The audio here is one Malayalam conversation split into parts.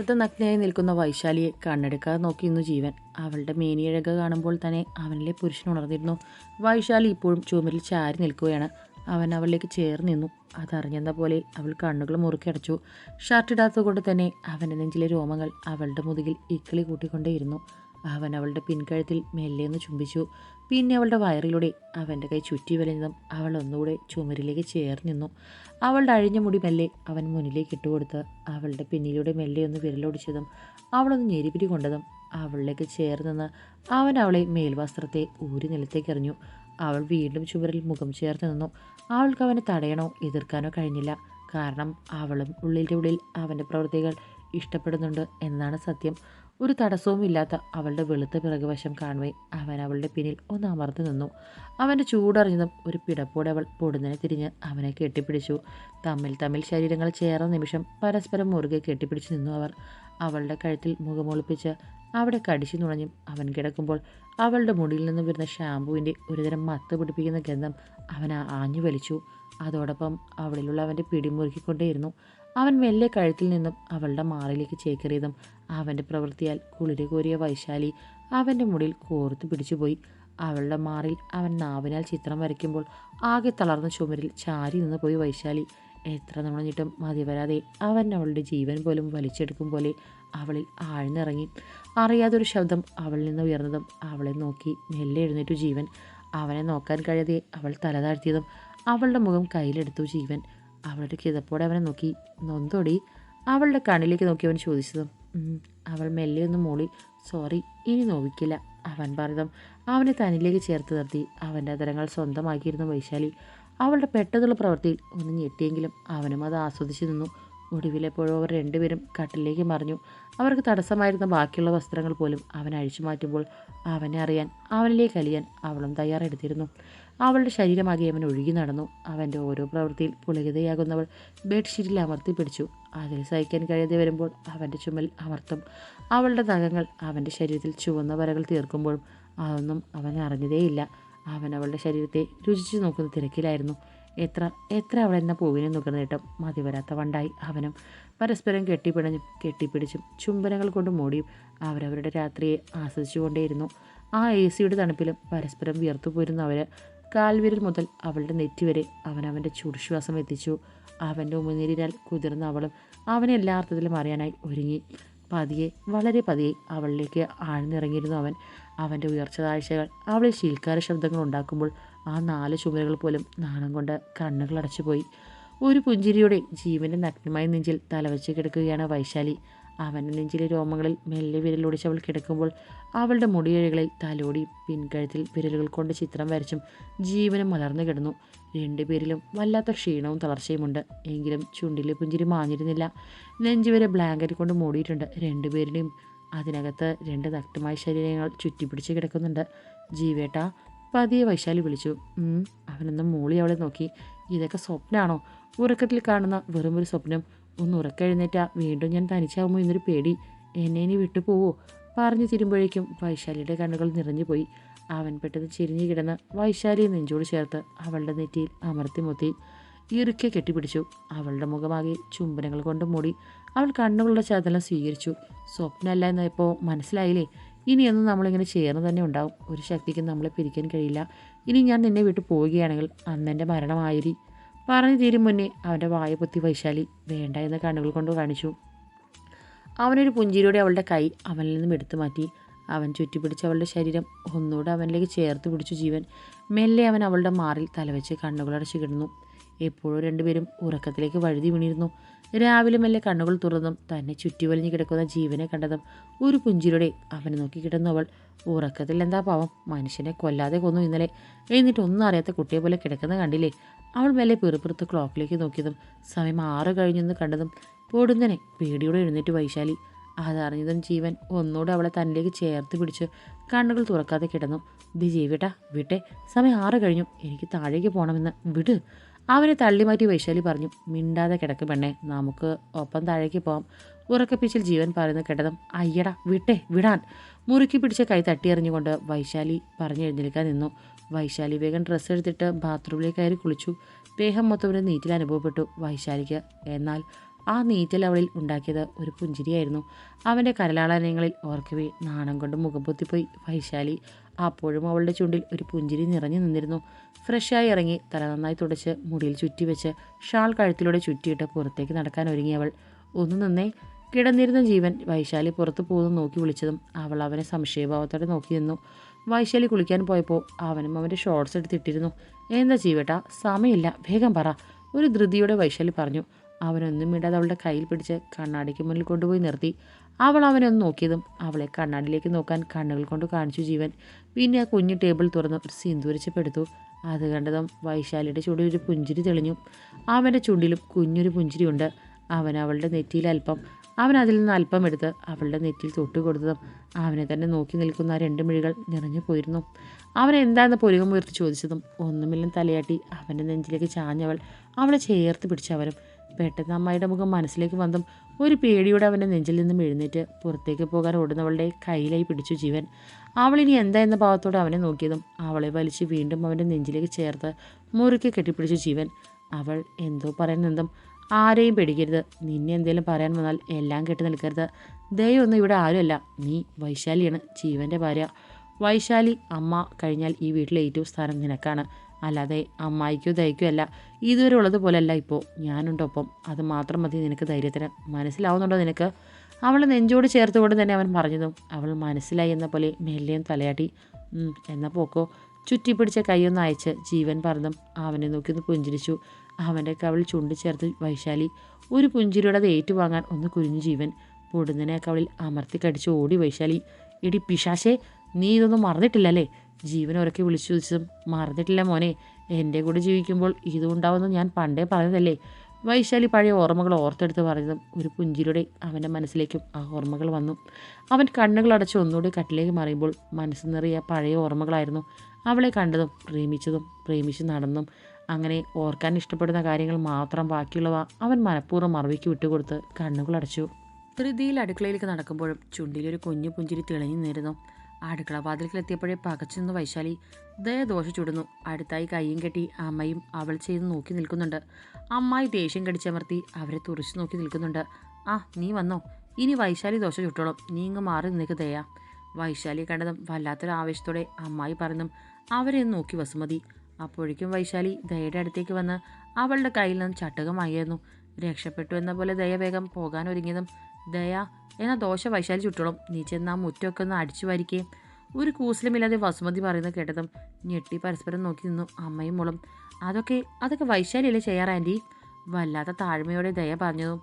അടുത്ത നഗ്നയായി നിൽക്കുന്ന വൈശാലിയെ കണ്ണെടുക്കാതെ നോക്കിയിരുന്നു ജീവൻ. അവളുടെ മേനിയഴക കാണുമ്പോൾ തന്നെ അവനിലെ പുരുഷൻ ഉണർന്നിരുന്നു. വൈശാലി ഇപ്പോഴും ചുമരിൽ ചാരി നിൽക്കുകയാണ്. അവൻ അവളിലേക്ക് ചേർന്ന് നിന്നു. അതറിഞ്ഞെന്ന പോലെ അവൾ കണ്ണുകൾ മുറുക്കിയടച്ചു ഷർട്ടിടാത്തത് കൊണ്ട് തന്നെ അവന്റെ നെഞ്ചിലെ രോമങ്ങൾ അവളുടെ മുതുകിൽ ഇക്കിളി കൂട്ടിക്കൊണ്ടേയിരുന്നു. അവൻ അവളുടെ പിൻകഴുത്തിൽ മെല്ലെന്ന് ചുംബിച്ചു. പിന്നെ അവളുടെ വയറിലൂടെ അവന്റെ കൈ ചുറ്റി വലിഞ്ഞതും അവൾ ഒന്നുകൂടെ ചുമരിലേക്ക് ചേർന്നിന്നു അവളുടെ അഴിഞ്ഞ മുടി മെല്ലെ അവൻ മുന്നിലേക്ക് ഇട്ടുകൊടുത്ത് അവളുടെ പിന്നിലൂടെ മെല്ലെ ഒന്ന് വിരലൊടിച്ചതും അവളൊന്ന് ഞെരിപിരി കൊണ്ടതും അവളിലേക്ക് ചേർന്നെന്ന് അവൻ അവളെ മേൽവസ്ത്രത്തെ ഊരി നിലത്തേക്ക് എറിഞ്ഞു. അവൾ വീണ്ടും ചുമരിൽ മുഖം ചേർത്ത് നിന്നു. അവൾക്ക് അവനെ തടയണോ എതിർക്കാനോ കഴിഞ്ഞില്ല. കാരണം അവളും ഉള്ളിന്റെ ഉള്ളിൽ അവന്റെ പ്രവൃത്തികൾ ഇഷ്ടപ്പെടുന്നുണ്ട് എന്നാണ് സത്യം. ഒരു തടസ്സവും ഇല്ലാത്ത അവളുടെ വെളുത്ത പിറകുവശം കാണുവേ അവൻ അവളുടെ പിന്നിൽ ഒന്ന് അമർന്നു നിന്നു. അവന്റെ ചൂടറിഞ്ഞതും ഒരു പിടപ്പോടെ അവൾ പൊടുന്നനെ തിരിഞ്ഞ് അവനെ കെട്ടിപ്പിടിച്ചു. തമ്മിൽ തമ്മിൽ ശരീരങ്ങൾ ചേർന്ന നിമിഷം പരസ്പരം മുറുകെ കെട്ടിപ്പിടിച്ചു നിന്നു അവർ. അവളുടെ കഴുത്തിൽ മുഖമൊളിപ്പിച്ച് അവിടെ കടിച്ചു നുണഞ്ഞും അവൻ കിടക്കുമ്പോൾ അവളുടെ മുടിയിൽ നിന്ന് വരുന്ന ഷാമ്പുവിന്റെ ഒരുതരം മത്ത് പിടിപ്പിക്കുന്ന ഗന്ധം അവൻ ആഞ്ഞു വലിച്ചു. അതോടൊപ്പം അവളിലുള്ള അവന്റെ പിടിമുറുക്കിക്കൊണ്ടേയിരുന്നു അവൻ മെല്ലെ കഴുത്തിൽ നിന്നും അവളുടെ മാറിലേക്ക് ചേക്കേറിയതും അവന്റെ പ്രവൃത്തിയാൽ കുളിരി കോരിയ വൈശാലി അവന്റെ മുടിയിൽ കോർത്തു പിടിച്ചുപോയി. അവളുടെ മാറിൽ അവൻ നാവിനാൽ ചിത്രം വരയ്ക്കുമ്പോൾ ആകെ തളർന്ന ചുമരിൽ ചാരി നിന്ന് പോയി വൈശാലി. എത്ര നുണഞ്ഞിട്ടും മതി വരാതെ അവൻ അവളുടെ ജീവൻ പോലും വലിച്ചെടുക്കും പോലെ അവളിൽ ആഴ്ന്നിറങ്ങി. അറിയാതൊരു ശബ്ദം അവളിൽ നിന്ന് ഉയർന്നതും അവളെ നോക്കി മെല്ലെ എഴുന്നേറ്റു ജീവൻ. അവനെ നോക്കാൻ കഴിയാതെ അവൾ തല താഴ്ത്തിയതും അവളുടെ മുഖം കയ്യിലെടുത്തു ജീവൻ. അവളുടെ കിതപ്പോടെ അവനെ നോക്കി. നൊന്തോടി അവളുടെ കണ്ണിലേക്ക് നോക്കി അവൻ ചോദിച്ചതും അവൾ മെല്ലെ ഒന്ന് മൂളി സോറി ഇനി നോവിക്കില്ല അവൻ പറഞ്ഞതും അവനെ തന്നിലേക്ക് ചേർത്ത് നിർത്തി. അവന്റെ അതരങ്ങൾ സ്വന്തമാക്കിയിരുന്നു വൈശാലി. അവളുടെ പെട്ടെന്നുള്ള പ്രവൃത്തിയിൽ ഒന്ന് ഞെട്ടിയെങ്കിലും അവനും അത് ആസ്വദിച്ചു നിന്നു. ഒടുവിലെപ്പോഴും അവർ രണ്ടുപേരും കട്ടിലേക്ക് മറിഞ്ഞു. അവർക്ക് തടസ്സമായിരുന്ന ബാക്കിയുള്ള വസ്ത്രങ്ങൾ പോലും അവൻ അഴിച്ചു മാറ്റുമ്പോൾ അവനെ അറിയാൻ അവനിലേക്ക് അലിയാൻ അവളും തയ്യാറെടുത്തിരുന്നു. അവളുടെ ശരീരമാകെ അവൻ ഒഴുകി നടന്നു. അവന്റെ ഓരോ പ്രവൃത്തിയിൽ പുളകിതയാകുന്നവൾ ബെഡ്ഷീറ്റിൽ അമർത്തി പിടിച്ചു. അതിൽ സഹിക്കാൻ കഴിയാതെ വരുമ്പോൾ അവന്റെ ചുമൽ അമർത്തും. അവളുടെ നഖങ്ങൾ അവന്റെ ശരീരത്തിൽ ചുവന്ന വരകൾ തീർക്കുമ്പോഴും അതൊന്നും അവൻ അറിഞ്ഞതേയില്ല. അവൻ അവളുടെ ശരീരത്തെ രുചിച്ചു നോക്കുന്ന തിരക്കിലായിരുന്നു. എത്ര എത്ര അവൾ എന്ന പൂവിനെ നുകർന്നിട്ടും മതി വരാത്ത വണ്ടായി അവനും പരസ്പരം കെട്ടിപ്പിണഞ്ഞും കെട്ടിപ്പിടിച്ചും ചുംബനങ്ങൾ കൊണ്ട് മൂടിയും അവരവരുടെ രാത്രിയെ ആസ്വദിച്ചുകൊണ്ടേയിരുന്നു. ആ എ സിയുടെ തണുപ്പിലും പരസ്പരം വിയർത്തുപോയിരുന്ന അവർ കാൽവിരൽ മുതൽ അവളുടെ നെറ്റി വരെ അവൻ അവന്റെ ചുടുശ്വാസം എത്തിച്ചു. അവന്റെ ഉമിനീരിനാൽ കുതിർന്ന അവളും അവനെ എല്ലാ അർത്ഥത്തിലും അറിയാനായി ഒരുങ്ങി. പതിയെ വളരെ പതിയെ അവളിലേക്ക് ആഴ്ന്നിറങ്ങിയിരുന്നു അവൻ. അവന്റെ ഉയർച്ച താഴ്ചകൾ അവളെ ശീൽക്കാര ശബ്ദങ്ങൾ ഉണ്ടാക്കുമ്പോൾ ആ നാല് ചുമരുകൾ പോലും നാണം കൊണ്ട് കണ്ണുകൾ അടച്ചുപോയി ഒരു പുഞ്ചിരിയോടെ ജീവന്റെ നഗ്നമായ നെഞ്ചിൽ തലവച്ച് കിടക്കുകയാണ് വൈശാലി. അവന്റെ നെഞ്ചിലെ രോമങ്ങളിൽ മെല്ലെ വിരലൊടിച്ച് അവൾ കിടക്കുമ്പോൾ അവളുടെ മുടിയഴികളിൽ തലോടി പിൻകഴുത്തിൽ വിരലുകൾ കൊണ്ട് ചിത്രം വരച്ചും ജീവനും മലർന്നു കിടന്നു. രണ്ടുപേരിലും വല്ലാത്ത ക്ഷീണവും തളർച്ചയുമുണ്ട്. എങ്കിലും ചുണ്ടിലെ പുഞ്ചിരി മാഞ്ഞിരുന്നില്ല. നെഞ്ചുവരെ ബ്ലാങ്കറ്റ് കൊണ്ട് മൂടിയിട്ടുണ്ട് രണ്ടുപേരുടെയും അതിനകത്ത് രണ്ട് നഗ്നമായ ശരീരങ്ങൾ ചുറ്റിപ്പിടിച്ച് കിടക്കുന്നുണ്ട്. ജീവേട്ട പതിയെ വൈശാലി വിളിച്ചു. അവനൊന്ന് മൂളി അവളെ നോക്കി. ഇതൊക്കെ സ്വപ്നമാണോ ഉറക്കത്തിൽ കാണുന്ന വെറും ഒരു സ്വപ്നം. ഒന്ന് ഉറക്കെഴുന്നേറ്റാ വീണ്ടും ഞാൻ തനിച്ചാവുമോ ഇന്നൊരു പേടി. എന്നെ ഇനി വിട്ടുപോവോ പറഞ്ഞു തിരുമ്പോഴേക്കും വൈശാലിയുടെ കണ്ണുകൾ നിറഞ്ഞുപോയി അവൻ പെട്ടെന്ന് ചിരിഞ്ഞു കിടന്ന് വൈശാലിയെ നെഞ്ചോട് ചേർത്ത് അവളുടെ നെറ്റിയിൽ അമർത്തി മുത്തി. ഇറുക്കെ കെട്ടിപ്പിടിച്ചു. അവളുടെ മുഖമാകെ ചുംബനങ്ങൾ കൊണ്ട് മൂടി. അവൾ കണ്ണുകളുടെ ചതലം സ്വീകരിച്ചു. സ്വപ്നമല്ല എന്നപ്പോൾ മനസ്സിലായില്ലേ? ഇനിയൊന്നും നമ്മളിങ്ങനെ ചേർന്ന് തന്നെ ഉണ്ടാവും. ഒരു ശക്തിക്ക് നമ്മളെ പിരിക്കാൻ കഴിയില്ല. ഇനി ഞാൻ നിന്നെ വിട്ടു പോവുകയാണെങ്കിൽ അന്നെന്റെ മരണമായിരി. പറഞ്ഞു തീരും മുന്നേ അവന്റെ വായ പൊത്തി വൈശാലി വേണ്ട എന്ന കണ്ണുകൾ കൊണ്ട് കാണിച്ചു. അവനൊരു പുഞ്ചിരിയോടെ അവളുടെ കൈ അവനിൽ നിന്നും എടുത്തു മാറ്റി. അവൻ ചുറ്റിപ്പിടിച്ച് അവളുടെ ശരീരം ഒന്നുകൂടെ അവനിലേക്ക് ചേർത്ത് പിടിച്ചു ജീവൻ. മെല്ലെ അവൻ അവളുടെ മാറിൽ തലവെച്ച് കണ്ണുകളടച്ച് കിടന്നു. എപ്പോഴും രണ്ടുപേരും ഉറക്കത്തിലേക്ക് വഴുതി വീണിരുന്നു. രാവിലെ മെല്ലെ കണ്ണുകൾ തുറന്നും തന്നെ ചുറ്റി വലിഞ്ഞു കിടക്കുന്ന ജീവനെ കണ്ടതും ഒരു പുഞ്ചിലൂടെ അവനെ നോക്കി കിടന്നു അവൾ. ഉറക്കത്തിൽ എന്താ പാവം? മനുഷ്യനെ കൊല്ലാതെ കൊന്നു ഇന്നലെ. എന്നിട്ട് ഒന്നും അറിയാത്ത കുട്ടിയെ പോലെ കിടക്കുന്ന കണ്ടില്ലേ? അവൾ മെല്ലെ പെറുപുറത്ത് ക്ലോക്കിലേക്ക് നോക്കിയതും സമയം ആറ് കഴിഞ്ഞെന്ന് കണ്ടതും പൊടുന്നനെ പേടിയോടെ എഴുന്നേറ്റ് വൈശാലി. അതറിഞ്ഞതും ജീവൻ ഒന്നുകൂടെ അവളെ തന്നിലേക്ക് ചേർത്ത് പിടിച്ച് കണ്ണുകൾ തുറക്കാതെ കിടന്നു. ദി ജീവേട്ടാ വിട്ടെ സമയം ആറ് കഴിഞ്ഞു. എനിക്ക് താഴേക്ക് പോകണമെന്ന് വിട്. അവനെ തള്ളി മാറ്റി വൈശാലി പറഞ്ഞു മിണ്ടാതെ കിടക്ക് പെണ്ണേ നമുക്ക് ഒപ്പം താഴേക്ക് പോവാം. ഉറക്കപ്പിച്ചിൽ ജീവൻ പറയുന്നത് കേട്ടതും അയ്യടാ വിട്ടെ വിടാൻ. മുറുക്കി പിടിച്ച കൈ തട്ടിയെറിഞ്ഞുകൊണ്ട് വൈശാലി പറഞ്ഞു എഴുന്നേൽക്കാൻ നിന്നു. വൈശാലി വേഗം ഡ്രസ്സ് എടുത്തിട്ട് ബാത്റൂമിലേക്ക് കയറി കുളിച്ചു. ദേഹം മൊത്തം ഒരു നീറ്റിൽ അനുഭവപ്പെട്ടു. വൈശാലിക്ക് എന്നാൽ ആ നീറ്റൽ അവളിൽ ഉണ്ടാക്കിയത് ഒരു പുഞ്ചിരിയായിരുന്നു. അവന്റെ കരലാളനങ്ങളിൽ ഓർക്കവേ നാണം കൊണ്ട് മുഖം പൊത്തിപ്പോയി. വൈശാലി അപ്പോഴും അവളുടെ ചുണ്ടിൽ ഒരു പുഞ്ചിരി നിറഞ്ഞു നിന്നിരുന്നു. ഫ്രഷായി ഇറങ്ങി തല നന്നായി തുടച്ച് മുടിയിൽ ചുറ്റി ചുറ്റിവെച്ച് ഷാൾ കഴുത്തിലൂടെ ചുറ്റിയിട്ട് പുറത്തേക്ക് നടക്കാൻ ഒരുങ്ങിയവൾ ഒന്ന് നിന്നേ. കിടന്നിരുന്ന ജീവൻ വൈശാലി പുറത്തു പോകുന്നു നോക്കി വിളിച്ചതും അവൾ അവനെ സംശയഭാവത്തോടെ നോക്കി നിന്നു. വൈശാലി കുളിക്കാൻ പോയപ്പോൾ അവനും അവന്റെ ഷോർട്സ് എടുത്തിട്ടിരുന്നു. എന്താ ജീവേട്ടാ? സമയമില്ല. വേഗം പറ. ഒരു ധൃതിയോടെ വൈശാലി പറഞ്ഞു. അവനൊന്നും മിണ്ടാതെ അവളുടെ കയ്യിൽ പിടിച്ച് കണ്ണാടിക്ക് മുന്നിൽ കൊണ്ടുപോയി നിർത്തി. അവൾ അവനെ ഒന്ന് നോക്കിയതും അവളെ കണ്ണാടിയിലേക്ക് നോക്കാൻ കണ്ണുകൾ കൊണ്ട് കാണിച്ചു ജീവൻ. പിന്നെ ആ കുഞ്ഞു ടേബിൾ തുറന്ന് ഒരു സിന്ദൂരിച്ചപ്പെടുത്തു അത് കണ്ടതും വൈശാലിയുടെ ചുണ്ടിൽ ഒരു പുഞ്ചിരി തെളിഞ്ഞു. അവന്റെ ചുണ്ടിലും കുഞ്ഞൊരു പുഞ്ചിരിയുണ്ട്. അവൻ അവളുടെ നെറ്റിയിൽ അല്പം അവൻ അതിൽ നിന്ന് അല്പം എടുത്ത് അവളുടെ നെറ്റിയിൽ തൊട്ട് കൊടുത്തതും അവനെ തന്നെ നോക്കി നിൽക്കുന്ന ആ രണ്ട് മിഴികൾ നിറഞ്ഞു പോയിരുന്നു. അവൻ എന്താണെന്ന് പൊരുകമുയർത്തി ചോദിച്ചതും ഒന്നുമില്ലെന്ന് തലയാട്ടി അവന്റെ നെഞ്ചിലേക്ക് ചാഞ്ഞവൾ അവളെ ചേർത്ത് പിടിച്ചവരും പെട്ടെന്ന് അമ്മായിയുടെ മുഖം മനസ്സിലേക്ക് വന്നതും ഒരു പേടിയോടെ അവന്റെ നെഞ്ചിൽ നിന്നും എഴുന്നേറ്റ് പുറത്തേക്ക് പോകാൻ ഓടുന്നവളുടെ കയ്യിലായി പിടിച്ചു ജീവൻ. അവളിനി എന്താ എന്ന ഭാവത്തോടെ അവനെ നോക്കിയതും അവളെ വലിച്ച് വീണ്ടും അവന്റെ നെഞ്ചിലേക്ക് ചേർത്ത് മുറുക്കി കെട്ടിപ്പിടിച്ചു ജീവൻ. അവൾ എന്തോ പറയുന്നതും ആരെയും പേടിക്കരുത്. നിന്നെ എന്തെങ്കിലും പറയാൻ വന്നാൽ എല്ലാം കെട്ടി നിൽക്കരുത്. ദയൊന്നും ഇവിടെ ആരുമല്ല. നീ വൈശാലിയാണ് ജീവന്റെ ഭാര്യ. വൈശാലി അമ്മ കഴിഞ്ഞാൽ ഈ വീട്ടിലെ ഏറ്റവും സ്ഥാനം നിനക്കാണ്. അല്ലാതെ അമ്മായിക്കോ ദയക്കോ അല്ല. ഇതുവരെ ഉള്ളതുപോലല്ല ഇപ്പോൾ ഞാനുണ്ടൊപ്പം അത് മാത്രം മതി നിനക്ക് ധൈര്യത്തിന് മനസ്സിലാവുന്നുണ്ടോ നിനക്ക്? അവൾ നെഞ്ചോട് ചേർത്തുകൊണ്ട് തന്നെ അവൻ പറഞ്ഞതും. അവൾ മനസ്സിലായി എന്ന പോലെ മെല്ലെയും തലയാട്ടി എന്ന പോക്കോ. ചുറ്റിപ്പിടിച്ച കൈയൊന്ന് അയച്ച് ജീവൻ പറഞ്ഞതും അവനെ നോക്കി ഒന്ന് പുഞ്ചിരിച്ചു. അവന്റെ കവൾ ചുണ്ടി ചേർത്ത് വൈശാലി ഒരു പുഞ്ചിരിയുടെ അത് ഏറ്റുവാങ്ങാൻ ഒന്ന് കുരിഞ്ഞു ജീവൻ. പൊടുന്നതിനെ കവളിൽ അമർത്തി കടിച്ച് ഓടി വൈശാലി ഇടി പിശാശേ നീ ഇതൊന്നും മറന്നിട്ടില്ലല്ലേ? ജീവൻ ഉറക്കി വിളിച്ചു ചോദിച്ചതും മറന്നിട്ടില്ല മോനെ. എന്റെ കൂടെ ജീവിക്കുമ്പോൾ ഇതുണ്ടാവുമെന്ന് ഞാൻ പണ്ടേ പറഞ്ഞതല്ലേ? വൈശാലി പഴയ ഓർമ്മകൾ ഓർത്തെടുത്ത് പറഞ്ഞതും ഒരു പുഞ്ചിലൂടെ അവന്റെ മനസ്സിലേക്കും ആ ഓർമ്മകൾ വന്നു. അവൻ കണ്ണുകൾ അടച്ച് ഒന്നുകൂടി കട്ടിലേക്ക് മറിയുമ്പോൾ മനസ്സ് നിറയെ പഴയ ഓർമ്മകളായിരുന്നു. അവളെ കണ്ടതും പ്രേമിച്ചതും പ്രേമിച്ച് നടന്നും അങ്ങനെ ഓർക്കാൻ ഇഷ്ടപ്പെടുന്ന കാര്യങ്ങൾ മാത്രം ബാക്കിയുള്ളവ അവൻ മനഃപൂർവം മറവിക്ക് വിട്ടുകൊടുത്ത് കണ്ണുകൾ അടച്ചു. ധൃതിയിൽ അടുക്കളയിലേക്ക് നടക്കുമ്പോഴും ചുണ്ടിലൊരു കുഞ്ഞു പുഞ്ചിരി തെളിഞ്ഞു നിന്നിരുന്നു. അടുക്കള പകച്ചു നിന്ന് വൈശാലി ദയ ദോശ ചുടുന്നു. അടുത്തായി കൈയും കെട്ടി അമ്മയും അവൾ ചെയ്ത് നോക്കി നിൽക്കുന്നുണ്ട്. അമ്മായി ദേഷ്യം കടിച്ചമർത്തി അവരെ തുറച്ചു നോക്കി നിൽക്കുന്നുണ്ട്. ആ നീ വന്നോ? ഇനി വൈശാലി ദോശ ചുട്ടോളും. നീ ഇങ്ങ് മാറി നിനക്ക് ദയ. വൈശാലിയെ കണ്ടതും വല്ലാത്തൊരു ആവേശത്തോടെ അമ്മായി പറഞ്ഞു അവരെ നോക്കി വസുമതി. അപ്പോഴേക്കും വൈശാലി ദയയുടെ അടുത്തേക്ക് വന്ന് അവളുടെ കയ്യിൽ നിന്ന് ചട്ടകമായിരുന്നു രക്ഷപ്പെട്ടു എന്ന പോലെ ദയ വേഗം പോകാൻ ഒരുങ്ങിയതും ദയ എന്ന ദോശ വൈശാലി ചുട്ടോളും. നീ ചെന്ന് ആ മുറ്റമൊക്കെ ഒന്ന് അടിച്ചു വാരിക്കേ. ഒരു കൂസലുമില്ലാതെ വസുമതി പറയുന്നത് കേട്ടതും ഞെട്ടി പരസ്പരം നോക്കി നിന്നു അമ്മയും മോളും. അതൊക്കെ അതൊക്കെ വൈശാലിയല്ലേ ചെയ്യാറ് ആന്റി? വല്ലാത്ത താഴ്മയോടെ ദയ പറഞ്ഞതും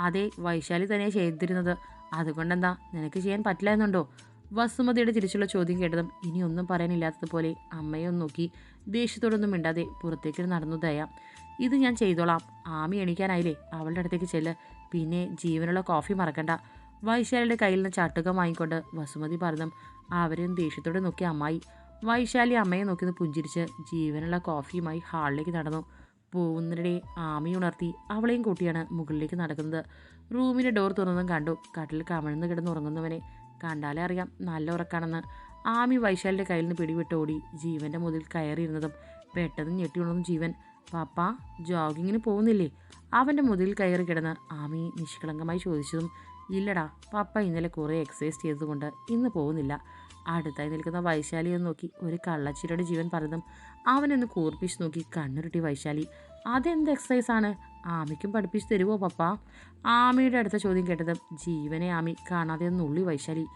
അതേ വൈശാലി തന്നെ ചെയ്തിരുന്നത്. അതുകൊണ്ടെന്താ? നിനക്ക് ചെയ്യാൻ പറ്റില്ല എന്നുണ്ടോ? വസുമതിയുടെ തിരിച്ചുള്ള ചോദ്യം കേട്ടതും ഇനിയൊന്നും പറയാനില്ലാത്തതുപോലെ അമ്മയെ നോക്കി ദേഷ്യത്തോടൊന്നും മിണ്ടാതെ പുറത്തേക്ക് നടന്നു ദയ. ഇത് ഞാൻ ചെയ്തോളാം. ആമി എണീക്കാനായില്ലേ? അവളുടെ അടുത്തേക്ക് ചെല്ല്. പിന്നെ ജീവനുള്ള കോഫി മറക്കണ്ട. വൈശാലിയുടെ കയ്യിൽ നിന്ന് ചട്ടുകം വാങ്ങിക്കൊണ്ട് വസുമതി പറഞ്ഞു അവരെയും ദേഷ്യത്തോടെ നോക്കി അമ്മായി. വൈശാലി അമ്മയെ നോക്കി പുഞ്ചിരിച്ച് ജീവനുള്ള കോഫിയുമായി ഹാളിലേക്ക് നടന്നു. പോകുന്നതിനിടെ ആമി ഉണർത്തി അവളെയും കൂട്ടിയാണ് മുകളിലേക്ക് നടക്കുന്നത്. റൂമിന്റെ ഡോർ തുറന്നതും കണ്ടു. കട്ടിൽ കമഴ്ന്ന് കിടന്ന് ഉറങ്ങുന്നവനെ കണ്ടാലേ അറിയാം നല്ല ഉറക്കാണെന്ന്. ആമി വൈശാലിന്റെ കയ്യിൽ നിന്ന് പിടിവിട്ട് ഓടി ജീവന്റെ മുതിൽ കയറിയിരുന്നതും പെട്ടെന്ന് ഞെട്ടി ഉണർന്നു ജീവൻ. പാപ്പ ജോഗിങ്ങിന് പോകുന്നില്ലേ? അവന്റെ മുതിൽ കയറി കിടന്ന് ആമി നിഷ്കളങ്കമായി ചോദിച്ചതും ഇല്ലടാ പപ്പ ഇന്നലെ കുറേ എക്സസൈസ് ചെയ്തതുകൊണ്ട് ഇന്ന് പോകുന്നില്ല. അടുത്തായി നിൽക്കുന്ന വൈശാലിയെ നോക്കി ഒരു കള്ളച്ചിരയുടെ ജീവൻ പറഞ്ഞതും അവനൊന്ന് കൂർപ്പിച്ച് നോക്കി കണ്ണുരുട്ടി വൈശാലി അതെന്ത് എക്സസൈസാണ് ആമിക്കും പഠിപ്പിച്ച് തരുമോ പപ്പ? ആമിയുടെ അടുത്ത ചോദ്യം കേട്ടതും ജീവനെ ആമി കാണാതെ ഉള്ളി വൈശാലി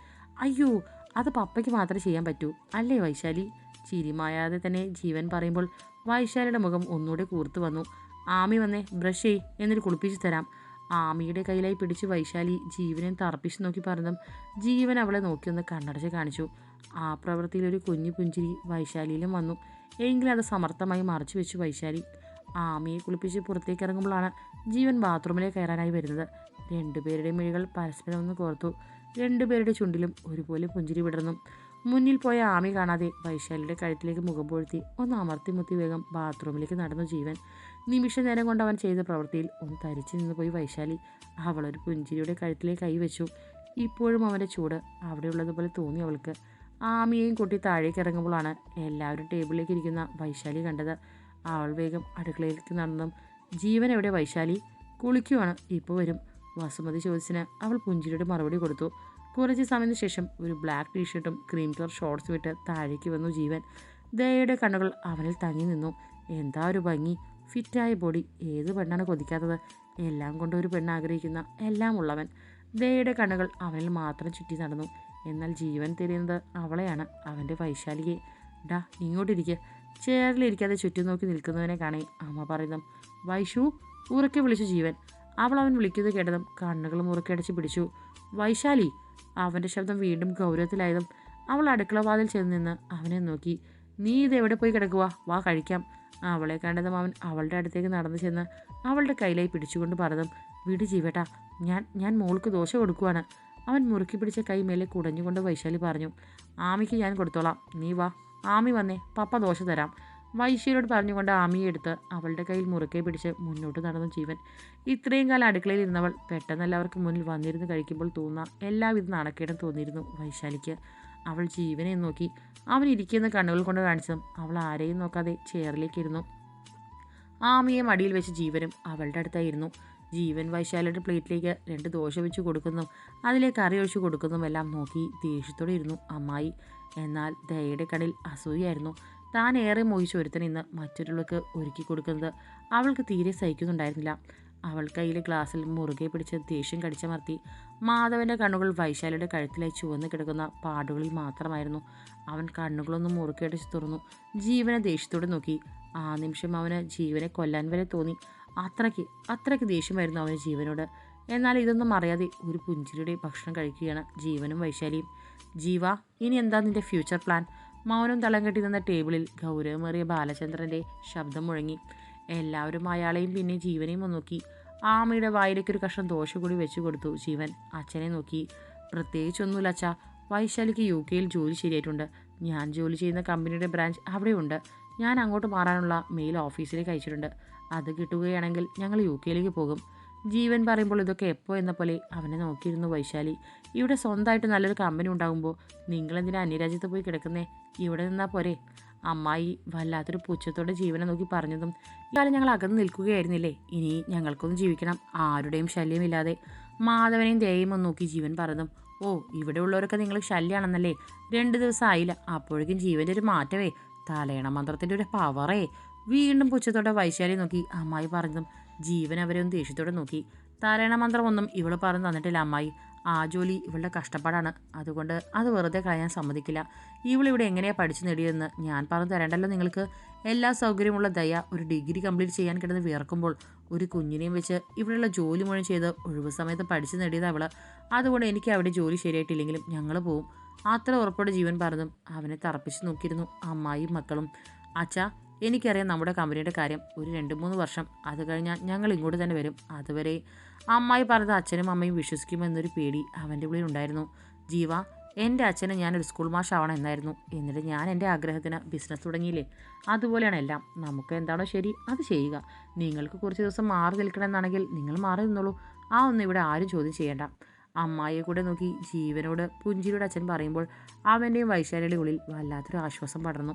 അയ്യോ അത് പപ്പയ്ക്ക് മാത്രമേ ചെയ്യാൻ പറ്റൂ അല്ലേ വൈശാലി? ചിരിമായാതെ തന്നെ ജീവൻ പറയുമ്പോൾ വൈശാലിയുടെ മുഖം ഒന്നുകൂടെ കൂർത്തു വന്നു. ആമി വന്നേ ബ്രഷ് ചെയ് എന്നിട്ട് കുളിപ്പിച്ച് തരാം. ആമിയുടെ കയ്യിലായി പിടിച്ച് വൈശാലി ജീവനെ തറപ്പിച്ച് നോക്കി പറഞ്ഞതും ജീവൻ അവളെ നോക്കിയൊന്ന് കണ്ണടച്ച് കാണിച്ചു. ആ പ്രവൃത്തിയിൽ ഒരു കുഞ്ഞു പുഞ്ചിരി വൈശാലിയിലും വന്നു. എങ്കിലും അത് സമർത്ഥമായി മറച്ചു വെച്ചു വൈശാലി. ആമിയെ കുളിപ്പിച്ച് പുറത്തേക്ക് ഇറങ്ങുമ്പോഴാണ് ജീവൻ ബാത്റൂമിലേക്ക് കയറാനായി വരുന്നത്. രണ്ടുപേരുടെയും മിഴികൾ പരസ്പരം ഒന്ന് കോർത്തു. രണ്ടുപേരുടെ ചുണ്ടിലും ഒരുപോലെ പുഞ്ചിരി വിടർന്നു. മുന്നിൽ പോയ ആമി കാണാതെ വൈശാലിയുടെ കഴുത്തിലേക്ക് മുഖം പൊഴുത്തി ഒന്ന് അമർത്തി മുത്തി വേഗം ബാത്റൂമിലേക്ക് നടന്നു ജീവൻ. നിമിഷ നേരം കൊണ്ട് അവൻ ചെയ്ത പ്രവൃത്തിയിൽ ഒന്ന് തരിച്ചു നിന്ന് പോയി വൈശാലി. അവളൊരു പുഞ്ചിരിയുടെ കഴുത്തിലേക്ക് കൈവച്ചു ഇപ്പോഴും അവന്റെ ചൂട് അവിടെയുള്ളതുപോലെ തോന്നി അവൾക്ക്. ആമിയെയും കൂട്ടി താഴേക്ക് ഇറങ്ങുമ്പോഴാണ് എല്ലാവരും ടേബിളിലേക്ക് ഇരിക്കുന്ന വൈശാലി കണ്ടത്. അവൾ വേഗം അടുക്കളയിലേക്ക് നടന്നും. ജീവൻ എവിടെ വൈശാലി? കുളിക്കുവാണ്. ഇപ്പോൾ വരും. വസുമതി ചോദിച്ചിന് അവൾ പുഞ്ചിരിയുടെ മറുപടി കൊടുത്തു. കുറച്ച് സമയത്തിന് ശേഷം ഒരു ബ്ലാക്ക് ടീഷർട്ടും ക്രീം കളർ ഷോർട്ട്സ് വിട്ട് താഴേക്ക് വന്നു ജീവൻ. ദയയുടെ കണ്ണുകൾ അവനിൽ തങ്ങി നിന്നു. എന്താ ഒരു ഭംഗി? ഫിറ്റായ ബോഡി ഏത് പെണ്ണാണ് കൊതിക്കാത്തത്? എല്ലാം കൊണ്ട് ഒരു പെണ്ണ് ആഗ്രഹിക്കുന്ന എല്ലാം ഉള്ളവൻ. ദയയുടെ കണ്ണുകൾ അവനിൽ മാത്രം ചുറ്റി നടന്നു. എന്നാൽ ജീവൻ തിരിയുന്നത് അവളെയാണ് അവന്റെ വൈശാലിയെ ഡാ ഇങ്ങോട്ടിരിക്കുക ചേറിലിരിക്കാതെ ചുറ്റും നോക്കി നിൽക്കുന്നവനെ കാണേ അമ്മ പറയുന്നു. വൈഷു ഉറക്കെ വിളിച്ചു ജീവൻ. അവൾ അവൻ വിളിക്കുന്നത് കേട്ടതും കണ്ണുകൾ മുറുക്കടച്ച് പിടിച്ചു. വൈശാലി അവന്റെ ശബ്ദം വീണ്ടും ഗൗരവത്തിലായതും അവൾ അടുക്കള വാതിൽ ചെന്ന് നിന്ന് അവനെ നോക്കി. നീ ഇത് എവിടെ പോയി കിടക്കുക വാ കഴിക്കാം. അവളെ കണ്ടതും അവൻ അവളുടെ അടുത്തേക്ക് നടന്നു ചെന്ന് അവളുടെ കയ്യിലായി പിടിച്ചുകൊണ്ട് പറഞ്ഞതും വിട് ജീവേട്ടാ ഞാൻ ഞാൻ മോൾക്ക് ദോശ കൊടുക്കുവാണ്. അവൻ മുറുക്കി പിടിച്ച കൈ മേലെ കുടഞ്ഞുകൊണ്ട് വൈശാലി പറഞ്ഞു ആമിക്ക് ഞാൻ കൊടുത്തോളാം. നീ വാ. ആമി വന്നേ പപ്പ ദോശ തരാം. വൈശ്യരോട് പറഞ്ഞുകൊണ്ട് ആമിയെ എടുത്ത് അവളുടെ കയ്യിൽ മുറുക്കെ പിടിച്ച് മുന്നോട്ട് നടന്നു ജീവൻ. ഇത്രയും കാലം അടുക്കളയിൽ ഇരുന്നവൾ പെട്ടെന്ന് എല്ലാവർക്കും മുന്നിൽ വന്നിരുന്ന് കഴിക്കുമ്പോൾ തോന്നുന്ന എല്ലാവിധ നാണക്കേടും തോന്നിയിരുന്നു വൈശാലിക്ക്. അവൾ ജീവനെ നോക്കി അവൻ ഇരിക്കുന്ന കണ്ണുകൾ കൊണ്ട് കാണിച്ചതും അവൾ ആരെയും നോക്കാതെ ചെയറിലേക്ക് ഇരുന്നു. ആമിയെ മടിയിൽ വെച്ച് ജീവനും അവളുടെ അടുത്തായിരുന്നു. ജീവൻ വൈശാലിയുടെ പ്ലേറ്റിലേക്ക് രണ്ട് ദോശ വെച്ച് കൊടുക്കുന്നതും അതിലേക്ക് കറി ഒഴിച്ചു കൊടുക്കുന്നതും എല്ലാം നോക്കി ദേഷ്യത്തോടെ ഇരുന്നു അമ്മായി. എന്നാൽ ദയയുടെ കണ്ണിൽ അസൂയായിരുന്നു താൻ ഏറെ മോഹിച്ച ഒരുത്തൻ ഇന്ന് മറ്റൊരാൾക്ക് ഒരുക്കി കൊടുക്കുന്നത് അവൾക്ക് തീരെ സഹിക്കുന്നുണ്ടായിരുന്നില്ല. അവൾ കയ്യിലെ ഗ്ലാസ്സിൽ മുറുകെ പിടിച്ച് ദേഷ്യം കടിച്ചമർത്തി മാധവന്റെ കണ്ണുകൾ വൈശാലിയുടെ കഴുത്തിലായി ചുവന്ന് കിടക്കുന്ന പാടുകളിൽ മാത്രമായിരുന്നു. അവൻ കണ്ണുകളൊന്നും മുറുകെയടിച്ച് തുറന്നു ജീവനെ ദേഷ്യത്തോടെ നോക്കി. ആ നിമിഷം അവന് ജീവനെ കൊല്ലാൻ വരെ തോന്നി. അത്രയ്ക്ക് അത്രയ്ക്ക് ദേഷ്യമായിരുന്നു അവന് ജീവനോട്. എന്നാൽ ഇതൊന്നും അറിയാതെ ഒരു പുഞ്ചിരിയുടെ ഭക്ഷണം കഴിക്കുകയാണ് ജീവനും വൈശാലിയും. ജീവ ഇനി എന്താ നിന്റെ ഫ്യൂച്ചർ പ്ലാൻ? മൗനം തളം കെട്ടി നിന്ന ടേബിളിൽ ഗൗരവമേറിയ ബാലചന്ദ്രന്റെ ശബ്ദം മുഴങ്ങി. എല്ലാവരും അയാളെയും പിന്നെ ജീവനെയും നോക്കി ആമയുടെ വായിലേക്ക് ഒരു കഷ്ണം ദോശ കൂടി വെച്ചു കൊടുത്തു ജീവൻ. അച്ഛനെ നോക്കി. പ്രത്യേകിച്ചൊന്നുമില്ല അച്ഛ. വൈശാലിക്ക് യു കെയിൽ ജോലി ശരിയായിട്ടുണ്ട്. ഞാൻ ജോലി ചെയ്യുന്ന കമ്പനിയുടെ ബ്രാഞ്ച് അവിടെയുണ്ട്. ഞാൻ അങ്ങോട്ട് മാറാനുള്ള മെയിൽ ഓഫീസിലേക്ക് അയച്ചിട്ടുണ്ട്. അത് കിട്ടുകയാണെങ്കിൽ ഞങ്ങൾ യു കെയിലേക്ക് പോകും. ജീവൻ പറയുമ്പോൾ ഇതൊക്കെ എപ്പോൾ എന്ന പോലെ അവനെ നോക്കിയിരുന്നു വൈശാലി. ഇവിടെ സ്വന്തമായിട്ട് നല്ലൊരു കമ്പനി ഉണ്ടാകുമ്പോൾ നിങ്ങളെന്തിനാ അന്യരാജ്യത്ത് പോയി കിടക്കുന്നേ? ഇവിടെ നിന്നാൽ പോരെ. അമ്മായി വല്ലാത്തൊരു പുച്ഛത്തോടെ ജീവനെ നോക്കി പറഞ്ഞതും ഇക്കാലം ഞങ്ങൾ അകന്ന് നിൽക്കുകയായിരുന്നില്ലേ? ഇനി ഞങ്ങൾക്കൊന്നും ജീവിക്കണം. ആരുടെയും ശല്യമില്ലാതെ മാധവനെയും ദേയും ഒന്ന് നോക്കി ജീവൻ പറഞ്ഞതും ഓ ഇവിടെ ഉള്ളവരൊക്കെ നിങ്ങൾ ശല്യമാണെന്നല്ലേ രണ്ട് ദിവസം ആയില്ല. അപ്പോഴേക്കും ജീവന്റെ ഒരു മാറ്റമേ. തലയണ മന്ത്രത്തിന്റെ ഒരു പവറേ വീണ്ടും പുച്ഛത്തോടെ വൈശാലി നോക്കി അമ്മായി പറഞ്ഞതും ജീവൻ അവരെ ഒന്ന് ദേഷ്യത്തോടെ നോക്കി. താരായണ മന്ത്രമൊന്നും ഇവൾ പറഞ്ഞു തന്നിട്ടില്ല അമ്മായി. ആ ജോലി ഇവളുടെ കഷ്ടപ്പാടാണ്. അതുകൊണ്ട് അത് വെറുതെ കളയാൻ സമ്മതിക്കില്ല. ഇവളിവിടെ എങ്ങനെയാണ് പഠിച്ചു നേടിയതെന്ന് ഞാൻ പറഞ്ഞു തരേണ്ടല്ലോ നിങ്ങൾക്ക്. എല്ലാ സൗകര്യമുള്ള ദയ ഒരു ഡിഗ്രി കംപ്ലീറ്റ് ചെയ്യാൻ കിടന്ന് വിയർക്കുമ്പോൾ ഒരു കുഞ്ഞിനെയും വെച്ച് ഇവിടെയുള്ള ജോലി മുഴുവൻ ചെയ്ത് ഒഴിവ് സമയത്ത് പഠിച്ചു നേടിയത് അവൾ അതുകൊണ്ട് എനിക്ക് അവിടെ ജോലി ശരിയായിട്ടില്ലെങ്കിലും ഞങ്ങൾ പോവും. അത്ര ഉറപ്പോടെ ജീവൻ പറഞ്ഞതും അവനെ തറപ്പിച്ച് നോക്കിയിരുന്നു അമ്മായും മക്കളും. അച്ഛാ എനിക്കറിയാം നമ്മുടെ കമ്പനിയുടെ കാര്യം ഒരു രണ്ട് മൂന്ന് വർഷം അത് കഴിഞ്ഞാൽ ഞങ്ങൾ ഇങ്ങോട്ട് തന്നെ വരും. അതുവരെ അമ്മായി പറഞ്ഞത് അച്ഛനും അമ്മയും വിശ്വസിക്കുമെന്നൊരു പേടി അവന്റെ ഉള്ളിൽ ഉണ്ടായിരുന്നു. ജീവ എന്റെ അച്ഛന് ഞാനൊരു സ്കൂൾ മാഷാവണം എന്നായിരുന്നു. എന്നിട്ട് ഞാൻ എന്റെ ആഗ്രഹത്തിന് ബിസിനസ് തുടങ്ങിയില്ലേ? അതുപോലെയാണ് എല്ലാം. നമുക്ക് എന്താണോ ശരി അത് ചെയ്യുക. നിങ്ങൾക്ക് കുറച്ച് ദിവസം മാറി നിൽക്കണമെന്നാണെങ്കിൽ നിങ്ങൾ മാറി നിന്നോളൂ. ആ ഒന്നും ഇവിടെ ആരും ചോദ്യം ചെയ്യേണ്ട. അമ്മായിയെ കൂടെ നോക്കി ജീവനോട് പുഞ്ചിരിയുടെ അച്ഛൻ പറയുമ്പോൾ അവന്റെയും വൈശാലിയുടെ ഉള്ളിൽ വല്ലാത്തൊരു ആശ്വാസം പടർന്നു.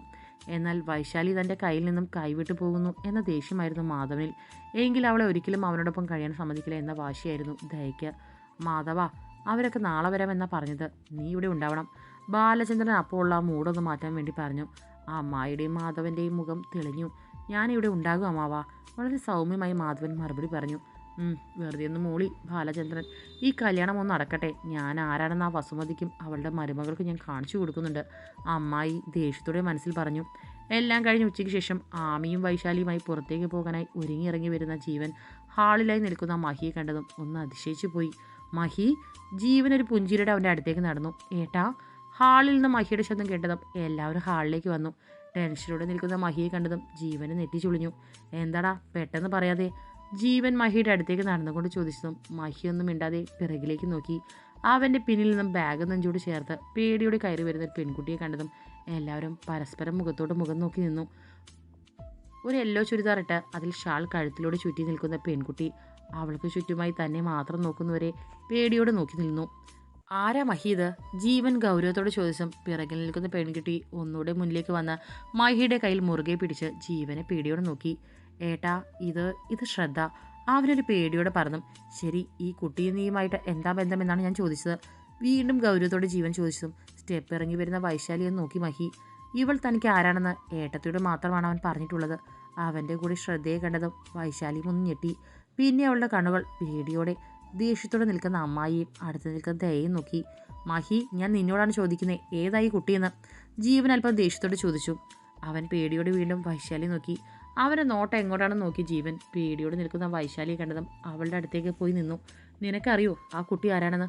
എന്നാൽ വൈശാലി തന്റെ കയ്യിൽ നിന്നും കൈവിട്ടു പോകുന്നു എന്ന ദേഷ്യമായിരുന്നു മാധവനിൽ. എങ്കിൽ അവളെ ഒരിക്കലും അവനോടൊപ്പം കഴിയാൻ സമ്മതിക്കില്ല എന്ന വാശിയായിരുന്നു ദയയ്ക്ക്. മാധവ അവരൊക്കെ നാളെ വരാമെന്ന പറഞ്ഞത്. നീ ഇവിടെ ഉണ്ടാവണം. ബാലചന്ദ്രൻ അപ്പോൾ ഉള്ള മൂടൊന്ന് മാറ്റാൻ വേണ്ടി പറഞ്ഞു. ആ അമ്മായിയുടെയും മാധവന്റെയും മുഖം തെളിഞ്ഞു. ഞാനിവിടെ ഉണ്ടാകും അമ്മാവ. വളരെ സൗമ്യമായി മാധവൻ മറുപടി പറഞ്ഞു. വെറുതെ ഒന്ന് മൂളി ബാലചന്ദ്രൻ. ഈ കല്യാണം ഒന്ന് നടക്കട്ടെ. ഞാൻ ആരാണെന്ന് ആ വസുമതിക്കും അവളുടെ മരുമകൾക്ക് ഞാൻ കാണിച്ചു കൊടുക്കുന്നുണ്ട്. അമ്മായി ദേഷ്യത്തോടെ മനസ്സിൽ പറഞ്ഞു. എല്ലാം കഴിഞ്ഞ് ഉച്ചയ്ക്ക് ശേഷം ആമിയും വൈശാലിയുമായി പുറത്തേക്ക് പോകാനായി ഒരുങ്ങിയിറങ്ങി വരുന്ന ജീവൻ ഹാളിലായി നിൽക്കുന്ന മഹിയെ കണ്ടതും ഒന്ന് അതിശയിച്ചു പോയി. മഹി ജീവൻ ഒരു പുഞ്ചിരിയുടെ അവന്റെ അടുത്തേക്ക് നടന്നു. ഏട്ടാ ഹാളിൽ നിന്ന് മഹിയുടെ ശബ്ദം കേട്ടതും എല്ലാവരും ഹാളിലേക്ക് വന്നു. ടെൻഷനോടെ നിൽക്കുന്ന മഹിയെ കണ്ടതും ജീവനെ നെറ്റി ചുളിഞ്ഞു എന്താടാ പെട്ടെന്ന് പറയാതെ ജീവൻ മഹിയുടെ അടുത്തേക്ക് നടന്നുകൊണ്ട് ചോദിച്ചതും മഹിയൊന്നും മിണ്ടാതെ പിറകിലേക്ക് നോക്കി. അവന്റെ പിന്നിൽ നിന്നും ബാഗ് നെഞ്ചോട് ചേർത്ത് പേടിയോടെ കയറി വരുന്ന ഒരു പെൺകുട്ടിയെ കണ്ടതും എല്ലാവരും പരസ്പരം മുഖത്തോട് മുഖം നോക്കി നിന്നു. ഒരു യെല്ലോ ചുരിദാർ ഇട്ട് അതിൽ ഷാൾ കഴുത്തിലൂടെ ചുറ്റി നിൽക്കുന്ന പെൺകുട്ടി അവൾക്ക് ചുറ്റുമായി തന്നെ മാത്രം നോക്കുന്നവരെ പേടിയോടെ നോക്കി നിന്നു. ആരാ മഹീദ് ജീവൻ ഗൗരവത്തോടെ ചോദിച്ചും പിറകിൽ നിൽക്കുന്ന പെൺകുട്ടി ഒന്നുകൂടെ മുന്നിലേക്ക് വന്ന് മഹിയുടെ കയ്യിൽ മുറുകെ പിടിച്ച് ജീവനെ പേടിയോടെ നോക്കി. ഏട്ടാ ഇത് ഇത് ശ്രദ്ധ. അവനൊരു പേടിയോടെ പറഞ്ഞു ശരി ഈ കുട്ടിയും നീയുമായിട്ട് എന്താ ബന്ധമെന്നാണ് ഞാൻ ചോദിച്ചത്. വീണ്ടും ഗൗരവത്തോടെ ജീവൻ ചോദിച്ചതും സ്റ്റെപ്പ് ഇറങ്ങി വരുന്ന വൈശാലിയെ നോക്കി മഹി. ഇവൾ തനിക്ക് ആരാണെന്ന് ഏട്ടത്തിയോട് മാത്രമാണ് അവൻ പറഞ്ഞിട്ടുള്ളത്. അവന്റെ കൂടി ശ്രദ്ധയെ കണ്ടതും വൈശാലി ഒന്ന് ഞെട്ടി പിന്നെ അവളുടെ കണ്ണുകൾ പേടിയോടെ ദേഷ്യത്തോടെ നിൽക്കുന്ന അമ്മായിയും അടുത്ത് നിൽക്കുന്ന ദയയും നോക്കി. മഹി ഞാൻ നിന്നോടാണ് ചോദിക്കുന്നത് ഏതായി കുട്ടിയെന്ന്? ജീവൻ അല്പം ദേഷ്യത്തോടെ ചോദിച്ചു. അവൻ പേടിയോടെ വീണ്ടും വൈശാലി നോക്കി. അവന്റെ നോട്ടം എങ്ങോട്ടാണെന്ന് നോക്കി ജീവൻ? പേടിയോട് നിൽക്കുന്ന വൈശാലിയെ കണ്ടതും അവളുടെ അടുത്തേക്ക് പോയി നിന്നു. നിനക്കറിയോ ആ കുട്ടി ആരാണെന്ന്?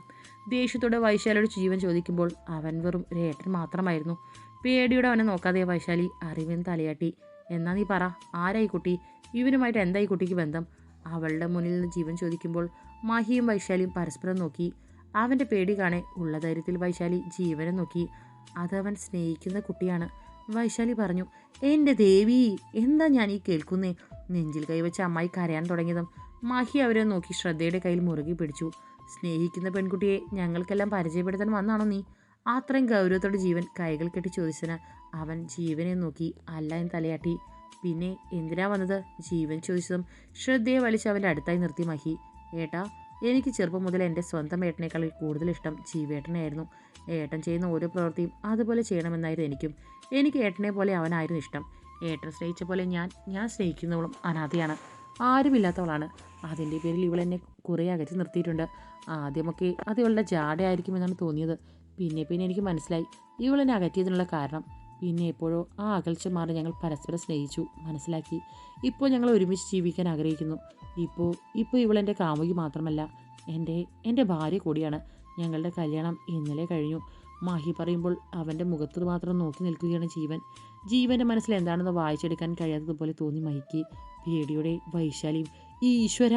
ദേഷ്യത്തോടെ വൈശാലിയോട് ജീവൻ ചോദിക്കുമ്പോൾ അവൻ വെറും രേട്ടൻ മാത്രമായിരുന്നു. പേടിയോടെ അവനെ നോക്കാതെ വൈശാലി അറിവിന് തലയാട്ടി. എന്നാ നീ പറ ആരായി കുട്ടി? ഇവനുമായിട്ട് എന്തായി കുട്ടിക്ക് ബന്ധം? അവളുടെ മുന്നിൽ നിന്ന് ജീവൻ ചോദിക്കുമ്പോൾ മാഹിയും വൈശാലിയും പരസ്പരം നോക്കി. അവന്റെ പേടി കാണെ ഉള്ള ധൈര്യത്തിൽ വൈശാലി ജീവനെ നോക്കി. അതവൻ സ്നേഹിക്കുന്ന കുട്ടിയാണ്. വൈശാലി പറഞ്ഞു എന്റെ ദേവി എന്താ ഞാൻ ഈ കേൾക്കുന്നേ? നെഞ്ചിൽ കൈവച്ച് അമ്മായി കരയാൻ തുടങ്ങിയതും മാഹി അവരെ നോക്കി ശ്രദ്ധയുടെ കയ്യിൽ മുറുകി പിടിച്ചു. സ്നേഹിക്കുന്ന പെൺകുട്ടിയെ ഞങ്ങൾക്കെല്ലാം പരിചയപ്പെടുത്താൻ വന്നാണോ നീ? അത്രയും ഗൗരവത്തോടെ ജീവൻ കൈകൾ കെട്ടി ചോദിച്ചതിന് അവൻ ജീവനെ നോക്കി അല്ല എന്ന് തലയാട്ടി. പിന്നെ എന്തിനാ വന്നത്? ജീവൻ ചോദിച്ചതും ശ്രദ്ധയെ വലിച്ച് അവന്റെ അടുത്തായി നിർത്തി മഹി. ഏട്ടാ എനിക്ക് ചെറുപ്പം മുതൽ എന്റെ സ്വന്തം ഏട്ടനേക്കാളിൽ കൂടുതൽ ഇഷ്ടം ജീവേട്ടനായിരുന്നു ഏട്ടൻ ചെയ്യുന്ന ഓരോ പ്രവൃത്തിയും അതുപോലെ ചെയ്യണമെന്നായിരുന്നു എനിക്കും. എനിക്ക് ഏട്ടനെ പോലെ അവനായിരുന്നു ഇഷ്ടം. ഏട്ടൻ സ്നേഹിച്ച പോലെ ഞാൻ ഞാൻ സ്നേഹിക്കുന്നവളും അനാഥയാണ്. ആരുമില്ലാത്തവളാണ്. അതിന്റെ പേരിൽ ഇവൾ എന്നെ കുറേ അകറ്റി നിർത്തിയിട്ടുണ്ട്. ആദ്യമൊക്കെ അത് ഇവളുടെ ജാടയായിരിക്കുമെന്നാണ് തോന്നിയത്. പിന്നെ പിന്നെ എനിക്ക് മനസ്സിലായി. ഇവളെന്നെ അകറ്റിയതിനുള്ള കാരണം. പിന്നെ എപ്പോഴോ ആ അകൽച്ച മാറി ഞങ്ങൾ പരസ്പരം സ്നേഹിച്ചു മനസ്സിലാക്കി. ഇപ്പോൾ ഞങ്ങൾ ഒരുമിച്ച് ജീവിക്കാൻ ആഗ്രഹിക്കുന്നു. ഇപ്പോൾ ഇപ്പോൾ ഇവളെന്റെ കാമുകി മാത്രമല്ല. എന്റെ എന്റെ ഭാര്യ കൂടിയാണ്. ഞങ്ങളുടെ കല്യാണം ഇന്നലെ കഴിഞ്ഞു. മാഹി പറയുമ്പോൾ അവന്റെ മുഖത്ത് മാത്രം നോക്കി നിൽക്കുകയാണ് ജീവൻ. ജീവന്റെ മനസ്സിൽ എന്താണെന്ന് വായിച്ചെടുക്കാൻ കഴിയാത്തതുപോലെ തോന്നി മഹിക്ക്. പേടിയുടെ വൈശാലിയും ഈശ്വര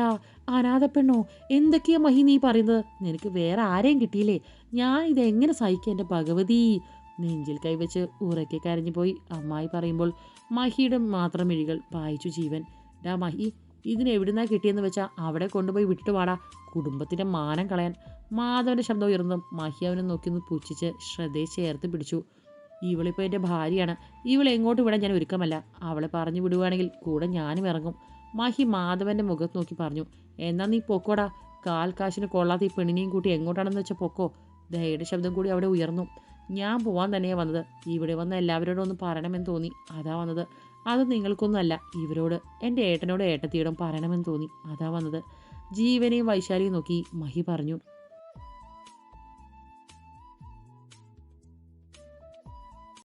അനാഥ പെണ്ണോ എന്തൊക്കെയാ മഹി നീ പറയുന്നത്? നിനക്ക് വേറെ ആരെയും കിട്ടിയില്ലേ? ഞാൻ ഇതെങ്ങനെ സഹിക്കാം എന്റെ ഭഗവതി? നെഞ്ചിൽ കൈവച്ച് ഉറക്കെ കരഞ്ഞു പോയി അമ്മായി പറയുമ്പോൾ മഹിയുടെ മാത്രം മിഴികൾ വായിച്ചു ജീവൻ. ഡാ മഹി ഇതിനെവിടുന്നാ കിട്ടിയെന്ന് വെച്ചാൽ അവിടെ കൊണ്ടുപോയി വിട്ടിട്ട് വാടാ. കുടുംബത്തിന്റെ മാനം കളയാൻ മാധവന്റെ ശബ്ദം ഉയർന്നതും മാഹി അവനെ നോക്കി ഒന്ന് പുച്ഛിച്ച് ശ്രദ്ധയെ ചേർത്ത് പിടിച്ചു. ഇവളിപ്പോൾ എന്റെ ഭാര്യയാണ്. ഇവളെ എങ്ങോട്ട് വിടാൻ ഞാൻ ഒരുക്കമല്ല. അവളെ പറഞ്ഞു വിടുവാണെങ്കിൽ കൂടെ ഞാനും ഇറങ്ങും. മാഹി മാധവന്റെ മുഖത്ത് നോക്കി പറഞ്ഞു. എന്നാ നീ പൊക്കോടാ. കാൽ കാശിന് കൊള്ളാത്ത ഈ പെണ്ണിനെയും കൂട്ടി എങ്ങോട്ടാണെന്ന് വെച്ചാൽ പൊക്കോ. ദയയുടെ ശബ്ദം കൂടി അവിടെ ഉയർന്നു. ഞാൻ പോവാൻ തന്നെയാണ് വന്നത്. ഇവിടെ വന്ന എല്ലാവരോടും ഒന്ന് പറയണമെന്ന് തോന്നി. അതാ വന്നത്. അത് നിങ്ങൾക്കൊന്നുമല്ല. ഇവരോട് എന്റെ ഏട്ടനോട് ഏട്ടത്തിയോടും പറയണമെന്ന് തോന്നി. അതാ വന്നത്. ജീവനെയും വൈശാലിയും നോക്കി മഹി പറഞ്ഞു.